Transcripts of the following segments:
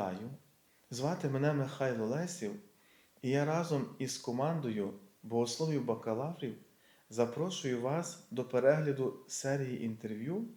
Вітаю! Звати мене Михайло Лесів, і я разом із командою богословів бакалаврів запрошую вас до перегляду серії інтерв'ю,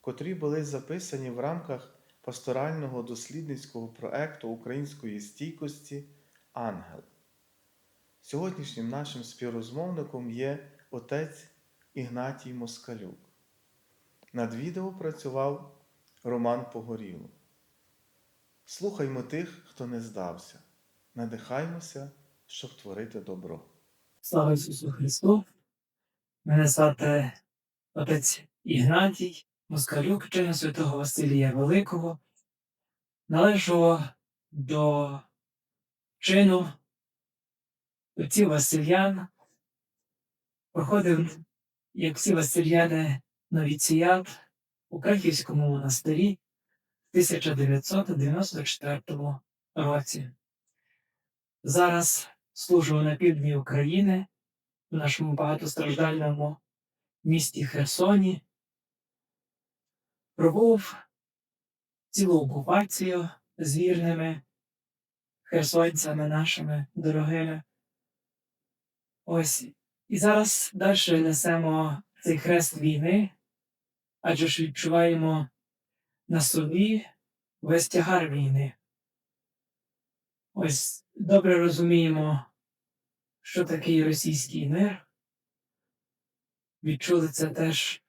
котрі були записані в рамках пасторального дослідницького проекту української стійкості Ангел. Сьогоднішнім нашим співрозмовником є отець Ігнатій Москалюк. Над відео працював Роман Погорілов. Слухаймо тих, хто не здався, надихаймося, щоб творити добро. Слава Ісусу Христу! Мене звати отець Ігнатій Москалюк, чина святого Василія Великого. Належу до чину отців Васильян. Проходив, як всі Васильяни, новіціят у Крахівському монастирі 1994 році. Зараз служу на півдні України, в нашому багатостраждальному місті Херсоні. Пробув цілу окупацію з вірними херсонцями нашими дорогими. Ось. І зараз далі несемо цей хрест війни, адже ж відчуваємо на собі весь тягар війни. Ось добре розуміємо, що такий російський мир. Відчули це теж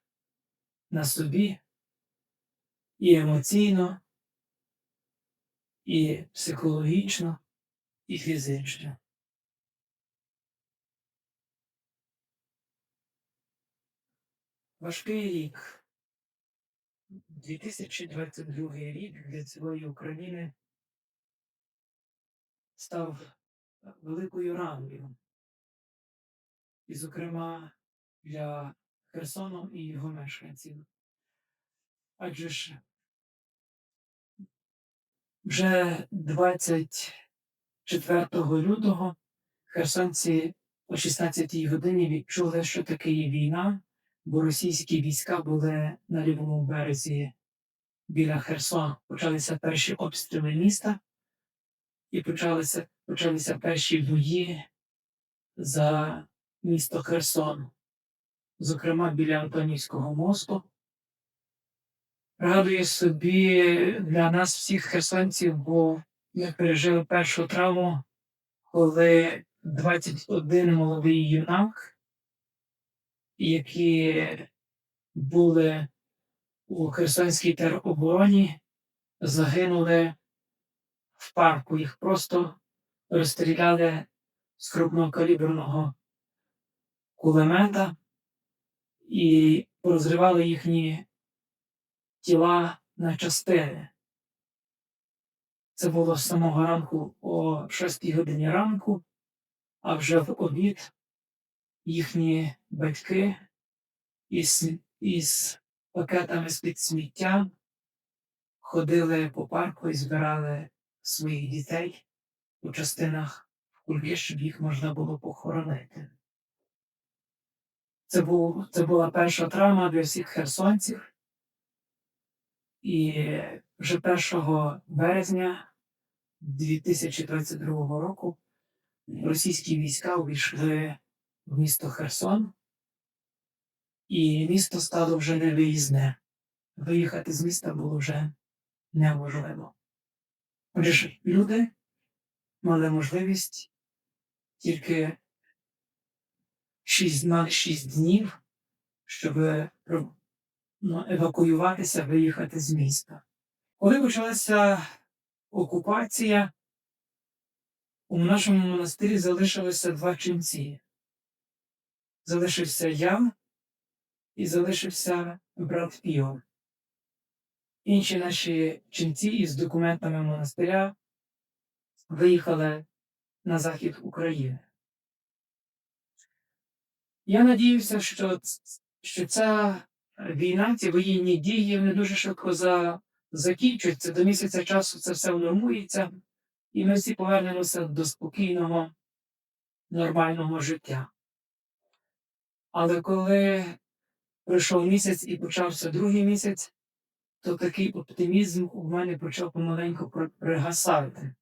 на собі і емоційно, і психологічно, і фізично. Важкий рік. 2022 рік для цілої України став великою раною. І, зокрема, для Херсону і його мешканців. Адже ж вже 24 лютого херсонці о 16 годині відчули, що таке є війна, бо російські війська були на лівому березі біля Херсона. Почалися перші обстріли міста і почалися, почалися перші бої за місто Херсон, зокрема біля Антонівського мосту. Радує собі для нас всіх херсонців, бо ми пережили першу травму, коли 21 молодий юнак, які були у Херсонській теробороні, загинули в парку. Їх просто розстріляли з крупнокаліберного кулемета і розривали їхні тіла на частини. Це було з самого ранку о 6 годині ранку, а вже в обід їхні батьки із, із пакетами з-під сміття ходили по парку і збирали своїх дітей у частинах в кульки, щоб їх можна було похоронити. Це, був, це була перша травма для всіх херсонців. І вже 1 березня 2022 року російські війська увійшли в місто Херсон, і місто стало вже невиїзне. Виїхати з міста було вже неможливо. Отже люди мали можливість тільки 6, на 6 днів, щоб ну, евакуюватися, виїхати з міста. Коли почалася окупація, у нашому монастирі залишилося два ченці. Залишився я і залишився брат Піо. Інші наші ченці із документами монастиря виїхали на захід України. Я надіюся, що, що ця війна, ці воєнні дії вони дуже швидко за, закінчуються. До місяця часу це все внормується, і ми всі повернемося до спокійного, нормального життя. Але коли пройшов місяць і почався другий місяць, то такий оптимізм у мене почав помаленьку пригасати.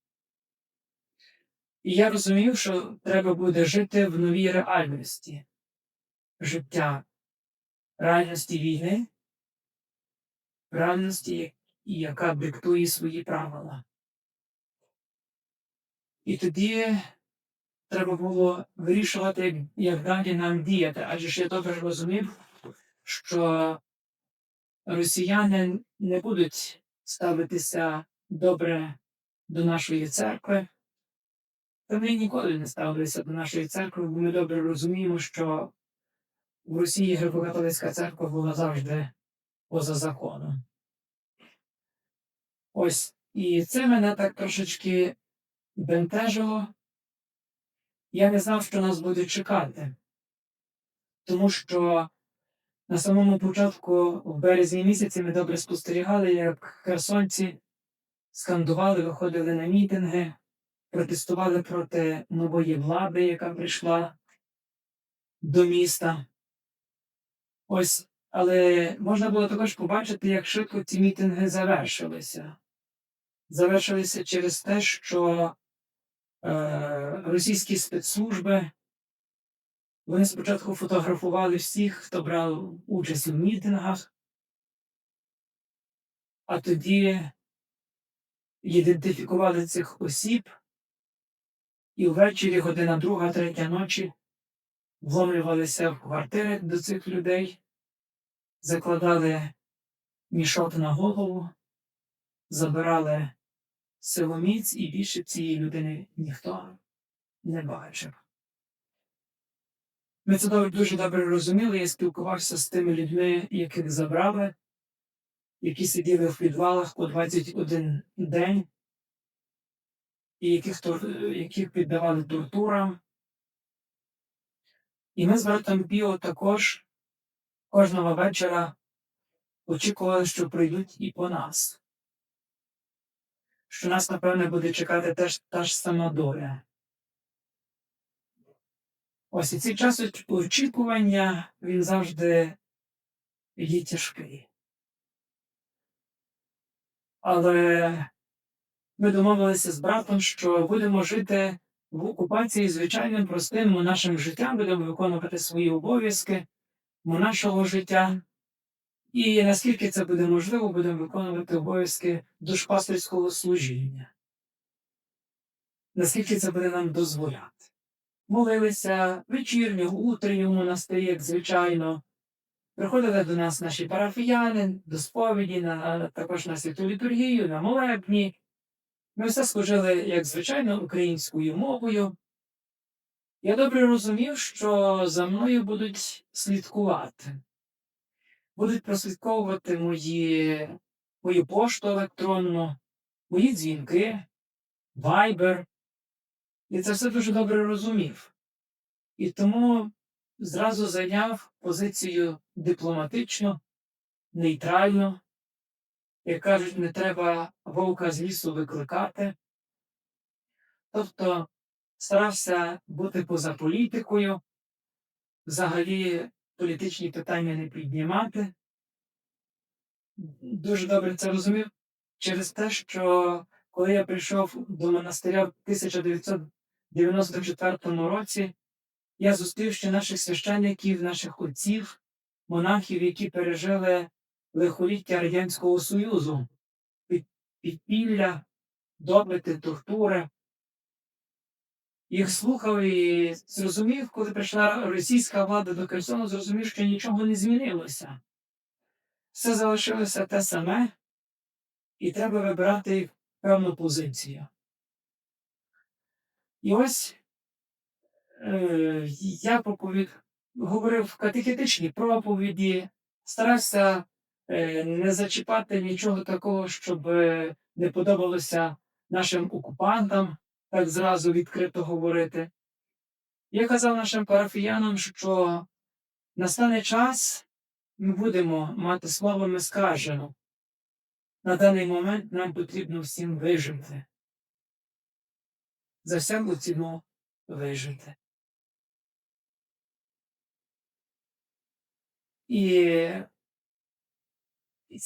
І я розумів, що треба буде жити в новій реальності життя, реальності війни, реальності, яка диктує свої правила. І тоді треба було вирішувати, як, далі нам діяти. Адже ж я добре розумів, що росіяни не будуть ставитися добре до нашої церкви. Вони ніколи не ставилися до нашої церкви, бо ми добре розуміємо, що в Росії греко-католицька церква була завжди поза законом. Ось, і це мене так трошечки бентежило. Я не знав, що нас буде чекати. Тому що на самому початку, в березні місяці, ми добре спостерігали, як херсонці скандували, виходили на мітинги, протестували проти нової влади, яка прийшла до міста. Ось, але можна було також побачити, як швидко ці мітинги завершилися. Завершилися через те, що е, російські спецслужби вони спочатку фотографували всіх, хто брав участь у мітингах, а тоді ідентифікували цих осіб, і ввечері, година друга, третя ночі, вломлювалися в квартири до цих людей, закладали мішок на голову, забирали силоміць, і більше цієї людини ніхто не бачив. Ми це дуже добре розуміли. Я спілкувався з тими людьми, яких забрали, які сиділи в підвалах по 21 день, і яких, яких піддавали тортурам. І ми з братом Піо також кожного вечора очікували, що прийдуть і по нас. Що нас, напевне, буде чекати теж та ж сама доля. Ось і цей час очікування він завжди є тяжкий. Але ми домовилися з братом, що будемо жити в окупації звичайним простим монашим життям, будемо виконувати свої обов'язки монашого життя. І наскільки це буде можливо, будемо виконувати обов'язки душпастерського служіння. Наскільки це буде нам дозволяти молилися вечірню, утренню монастирі, як звичайно. Приходили до нас наші парафіяни, до сповіді, на, також на святу літургію, на молебні. Ми все служили, як звичайно, українською мовою. Я добре розумів, що за мною будуть слідкувати, будуть прослідковувати мої, мою пошту електронну, мої дзвінки, вайбер. І це все дуже добре розумів. І тому зразу зайняв позицію дипломатичну, нейтральну. Як кажуть, не треба вовка з лісу викликати. Тобто старався бути поза політикою, взагалі політичні питання не піднімати. Дуже добре це розумів через те, що коли я прийшов до монастиря в 1994 році, я зустрів ще наших священників, наших отців, монахів, які пережили лихоліття Радянського Союзу, під- підпілля, допити, тортури. Їх слухав і зрозумів, коли прийшла російська влада до Херсону, зрозумів, що нічого не змінилося. Все залишилося те саме, і треба вибирати певну позицію. І ось е, я проповід... говорив катехетичні проповіді, старався е, не зачіпати нічого такого, щоб е, не подобалося нашим окупантам, так зразу відкрито говорити. Я казав нашим парафіянам, що настане час, ми будемо мати слово ми скажемо. На даний момент нам потрібно всім вижити. За всяку ціну вижити. І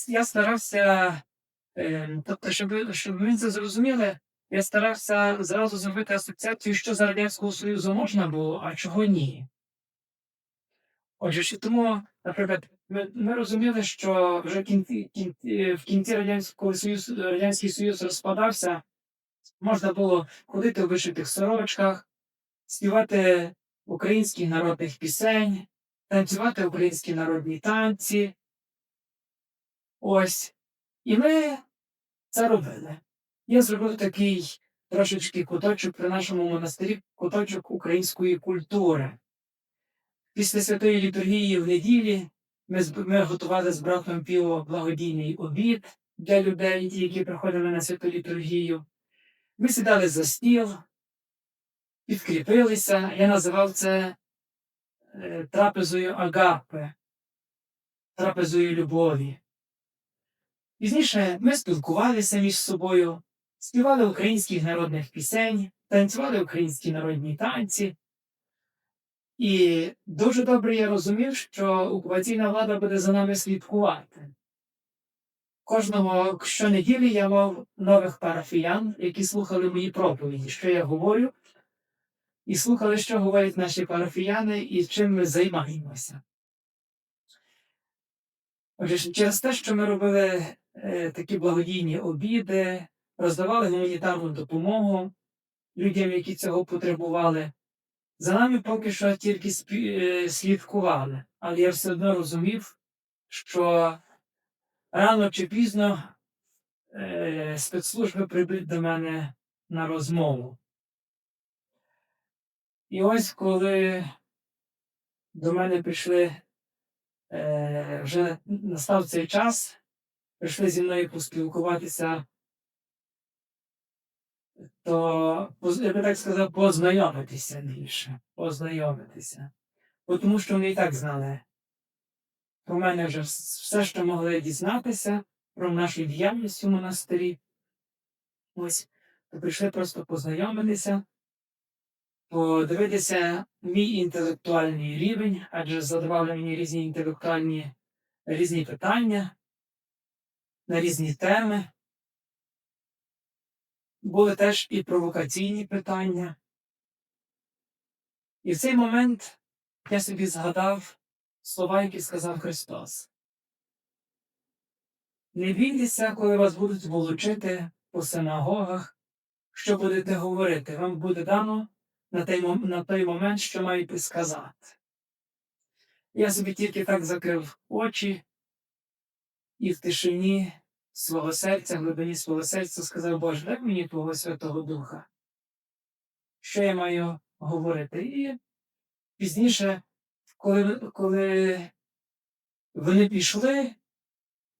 я старався, е, тобто, щоб, щоб ви це зрозуміли, я старався зразу зробити асоціацію, що за Радянського Союзу можна було, а чого ні. Отже, тому, наприклад, ми, ми розуміли, що вже кінці, кінці, в кінці Радянського Союзу, Радянський Союз розпадався, можна було ходити у вишитих сорочках, співати українських народних пісень, танцювати українські народні танці. Ось. І ми це робили. Я зробив такий трошечки куточок при нашому монастирі, куточок української культури. Після святої літургії в неділі ми, ми готували з братом Піо благодійний обід для людей, які приходили на святу літургію. Ми сідали за стіл, підкріпилися. Я називав це е, трапезою агапи, трапезою любові. Пізніше ми спілкувалися між собою, співали українських народних пісень, танцювали українські народні танці. І дуже добре я розумів, що окупаційна влада буде за нами слідкувати. Кожного щонеділі я мав нових парафіян, які слухали мої проповіді, що я говорю, і слухали, що говорять наші парафіяни і чим ми займаємося. Отже, через те, що ми робили е, такі благодійні обіди, роздавали гуманітарну допомогу людям, які цього потребували, за нами поки що тільки спі- е, слідкували, але я все одно розумів, що рано чи пізно е, спецслужби прийдуть до мене на розмову. І ось коли до мене прийшли, е, вже настав цей час, прийшли зі мною поспілкуватися, то, я би так сказав, познайомитися більше, познайомитися. Бо Тому що вони і так знали про мене вже все, що могли дізнатися про нашу діяльність у монастирі. Ось, то прийшли просто познайомитися, подивитися мій інтелектуальний рівень, адже задавали мені різні інтелектуальні різні питання на різні теми. Були теж і провокаційні питання. І в цей момент я собі згадав слова, які сказав Христос. Не бійтеся, коли вас будуть волочити по синагогах, що будете говорити, вам буде дано на той, на той момент, що маєте сказати. Я собі тільки так закрив очі і в тишині свого серця, глибині свого серця сказав, Боже, дай мені Твого Святого Духа. Що я маю говорити? І пізніше, коли, коли вони пішли,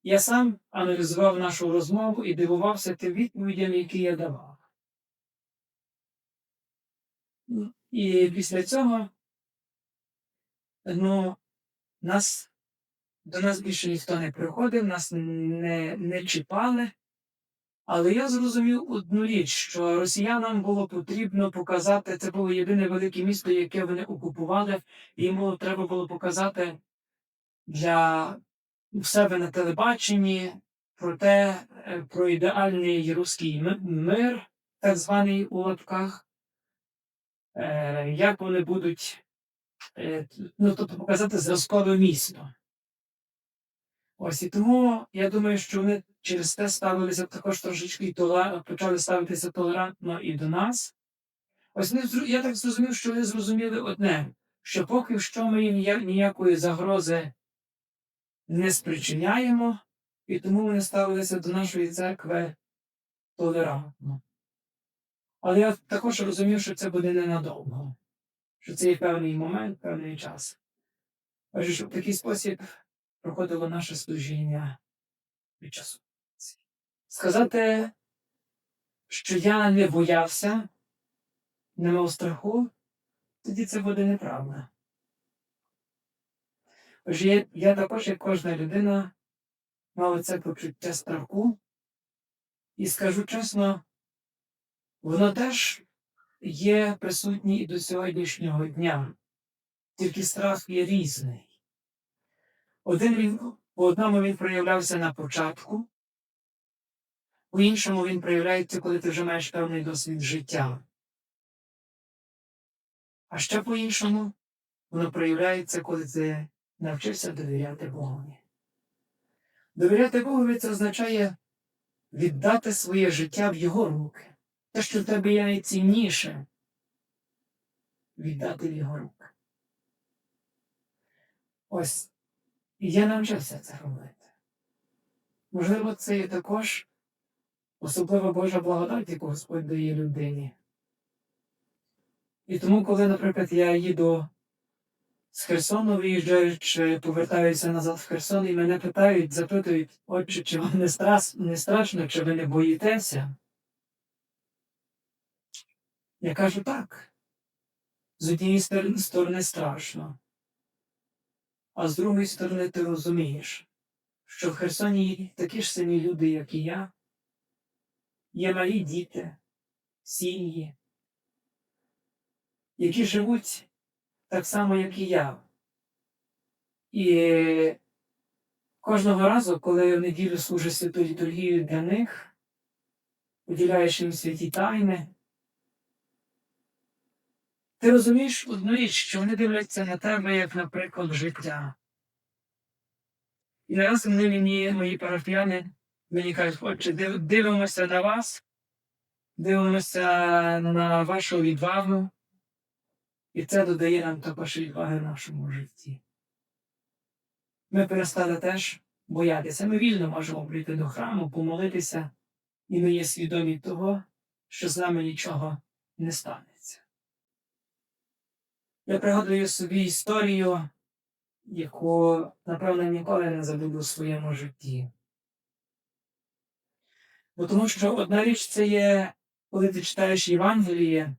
я сам аналізував нашу розмову і дивувався тим відповідям, які я давав. І після цього ну, нас, до нас більше ніхто не приходив, нас не, не чіпали. Але я зрозумів одну річ, що росіянам було потрібно показати, це було єдине велике місто, яке вони окупували, і йому треба було показати для себе на телебаченні про те, е, про ідеальний руський мир, так званий у лапках, е, як вони будуть, е, ну, тобто показати зразкове місто. Ось і тому я думаю, що вони через те ставилися також трошечки почали ставитися толерантно і до нас. Ось я так зрозумів, що вони зрозуміли одне, що поки що ми їм ніякої загрози не спричиняємо, і тому вони ставилися до нашої церкви толерантно. Але я також розумів, що це буде ненадовго, що це є певний момент, певний час. Отже, що в такий спосіб проходило наше служіння під час окупації. Сказати, що я не боявся, не мав страху, тоді це буде неправда. Отже, я, я також, як кожна людина, мав це почуття страху, і скажу чесно, воно теж є присутнє і до сьогоднішнього дня, тільки страх є різний. Один, він- По одному він проявлявся на початку, по іншому він проявляється, коли ти вже маєш певний досвід життя. А ще по іншому воно проявляється, коли ти навчився довіряти Богові. Довіряти Богові це означає віддати своє життя в Його руки. Те, що в тебе є найцінніше, віддати в Його руки. Ось і я навчився це робити. Можливо, це є також особлива Божа благодать, яку Господь дає людині. І тому, коли, наприклад, я їду з Херсону, виїжджаю, чи повертаюся назад в Херсон, і мене питають, запитують, отче, чи вам не, страс, не страшно, чи ви не боїтеся? Я кажу так. З однієї сторони страшно, а з другої сторони ти розумієш, що в Херсоні такі ж самі люди, як і я, є малі діти, сім'ї, які живуть так само, як і я. І кожного разу, коли я в неділю служу святу літургію для них, поділяєш їм святі тайни, ти розумієш одну річ, що вони дивляться на тебе, як, наприклад, життя. І раз вони мені, мої парафіяни, мені кажуть, отче, дивимося на вас, дивимося на вашу відвагу, і це додає нам також відваги в нашому житті. Ми перестали теж боятися. Ми вільно можемо прийти до храму, помолитися, і ми є свідомі того, що з нами нічого не станеться. Я пригадую собі історію, яку, напевно, ніколи не забуду у своєму житті. Бо тому що одна річ це є, коли ти читаєш Євангеліє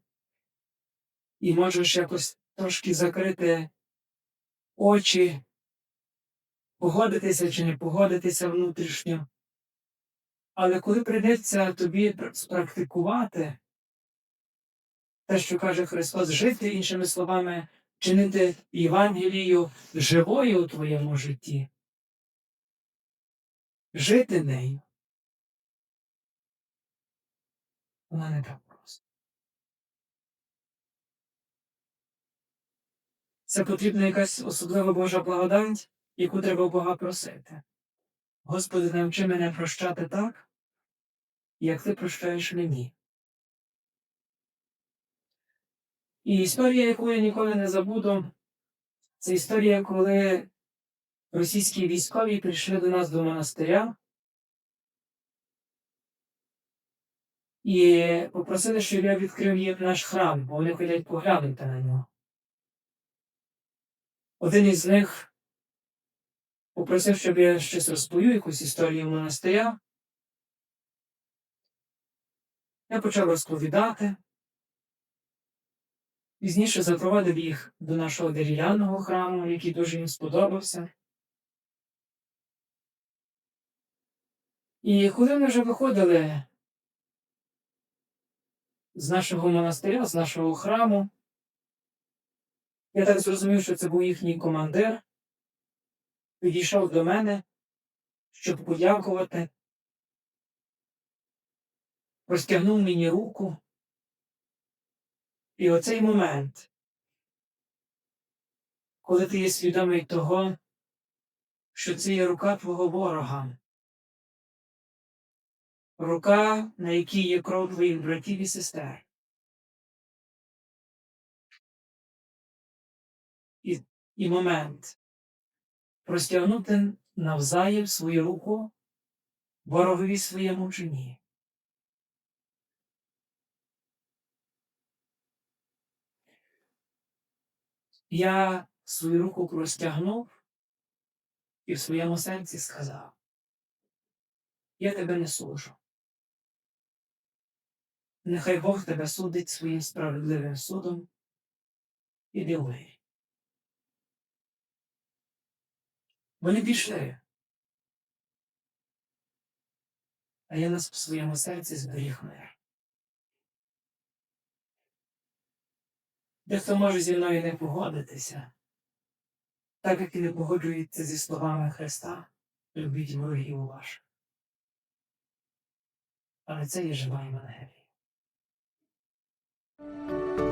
і можеш якось трошки закрити очі, погодитися чи не погодитися внутрішньо. Але коли прийдеться тобі спрактикувати те, що каже Христос, жити, іншими словами, чинити Євангелію живою у твоєму житті, жити нею, вона не так просто. Це потрібна якась особлива Божа благодать, яку треба Бога просити. Господи, навчи мене прощати так, як ти прощаєш мені. І історія, яку я ніколи не забуду, це історія, коли російські військові прийшли до нас до монастиря і попросили, щоб я відкрив їм наш храм, бо вони хочуть поглянути на нього. Один із них попросив, щоб я щось розповів, якусь історію монастиря. Я почав розповідати. Пізніше запровадив їх до нашого дерев'яного храму, який дуже їм сподобався. І коли ми вже виходили з нашого монастиря, з нашого храму, я так зрозумів, що це був їхній командир, підійшов до мене, щоб подякувати, простягнув мені руку. І оцей момент, коли ти є свідомий того, що це є рука твого ворога, рука, на якій є кров твоїх братів і сестер. І, і момент простягнути навзаєм свою руку ворогові своєму чи. Я свою руку простягнув і в своєму серці сказав: Я тебе не служу. Нехай Бог тебе судить своїм справедливим судом і дивує. Вони пішли. А я нас в своєму серці зберіг мир. Дехто може зі мною не погодитися, так як і не погоджується зі словами Христа. любіть ворогів ваших. Але це є жива Євангелія. Música